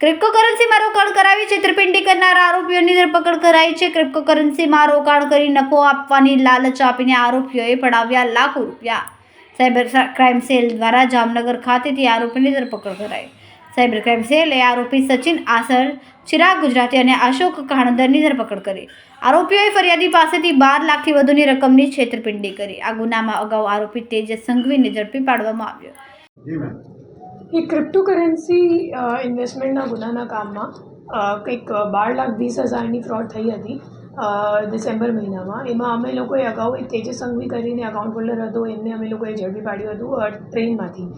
ક્રિપ્ટોકરન્સીમાં રોકાણ કરાવી છેતરપિંડી કરનાર આરોપીઓની ધરપકડ કરાઈ છે. ક્રિપ્ટોકરન્સીમાં રોકાણ કરી નફો આપવાની લાલચ આપીને આરોપીઓએ પડાવ્યા લાખો રૂપિયા. સાયબર ક્રાઇમ સેલ દ્વારા જામનગર ખાતેથી આરોપીની ધરપકડ કરાઈ. સાયબર ક્રાઇમ સેલે આરોપી સચિન આસર, ચિરાગ ગુજરાતી અને અશોક કાણંદરની ધરપકડ કરી. આરોપીઓએ ફરિયાદી પાસેથી બાર લાખથી વધુની રકમની છેતરપિંડી કરી. આ ગુનામાં અગાઉ આરોપી તેજસ સંઘવીને ઝડપી પાડવામાં આવ્યો. એ ક્રિપ્ટોકરન્સી ઇન્વેસ્ટમેન્ટના ગુનાના કામમાં કંઈક બાર લાખ વીસ હજારની ફ્રોડ થઈ હતી. ડિસેમ્બર મહિનામાં. એમાં અમે લોકોએ અગાઉ એક તેજસ સંઘવી કરીને અકાઉન્ટ હોલ્ડર હતો. એમને અમે લોકોએ ઝડપી પાડ્યું હતું ટ્રેનમાંથી.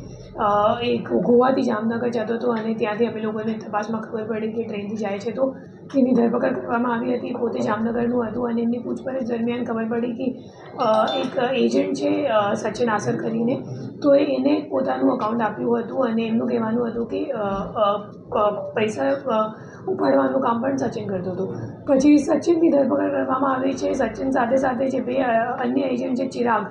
એક ગોવાથી જામનગર જતો હતો અને ત્યાંથી અમે લોકોને તપાસમાં ખબર પડી કે ટ્રેનથી જાય છે તો એની ધરપકડ કરવામાં આવી હતી. પોતે જામનગરનું હતું અને એમની પૂછપરછ દરમિયાન ખબર પડી કે એક એજન્ટ છે સચિન આસર કરીને. તો એને પોતાનું અકાઉન્ટ આપ્યું હતું અને એમનું કહેવાનું હતું કે પૈસા ઉપાડવાનું કામ પણ સચિન કરતો હતો. પછી સચિનની ધરપકડ કરવામાં આવી છે. સચિન સાથે સાથે જે બે અન્ય એજન્ટ છે, ચિરાગ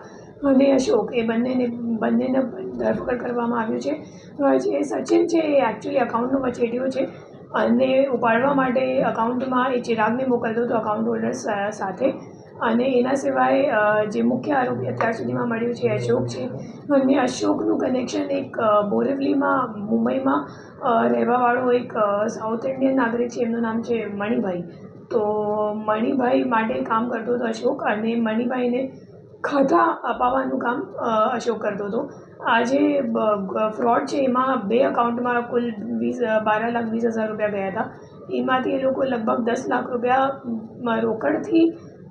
અને અશોક, એ બંનેને બંનેને ધરપકડ કરવામાં આવ્યું છે. જે સચિન છે, એ એકચ્યુઅલી અકાઉન્ટનો વચેટીઓ છે અને ઉપાડવા માટે અકાઉન્ટમાં એ ચિરાગને મોકલતો હતો અકાઉન્ટ હોલ્ડર સાથે. અને એના સિવાય જે મુખ્ય આરોપી અત્યાર સુધીમાં મળ્યું છે અશોક છે અને અશોકનું કનેક્શન એક બોરિવલીમાં મુંબઈમાં રહેવાવાળો એક સાઉથ ઇન્ડિયન નાગરિક છે એમનું નામ છે મણિભાઈ. તો મણિભાઈ માટે કામ કરતો હતો અશોક અને મણિભાઈને ખાતા અપાવવાનું કામ અશોક કરતો હતો. આ જે ફ્રોડ છે એમાં બે અકાઉન્ટમાં કુલ વીસ બાર લાખ વીસ હજાર રૂપિયા ગયા હતા. એમાંથી એ લોકો લગભગ દસ લાખ રૂપિયા મ,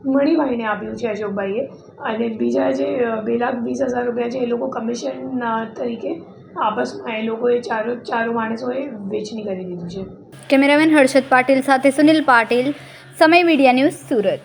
મણિભાઈને આપ્યું છે અશોકભાઈએ. અને બીજા જે બે લાખ વીસ હજાર રૂપિયા છે એ લોકો કમિશન તરીકે આપસમાં એ લોકોએ ચારો ચારો માણસોએ વેચણી કરી દીધું છે. કેમેરામેન હર્ષદ પાટીલ સાથે સુનિલ પાટીલ, સમય મીડિયા ન્યૂઝ સુરત.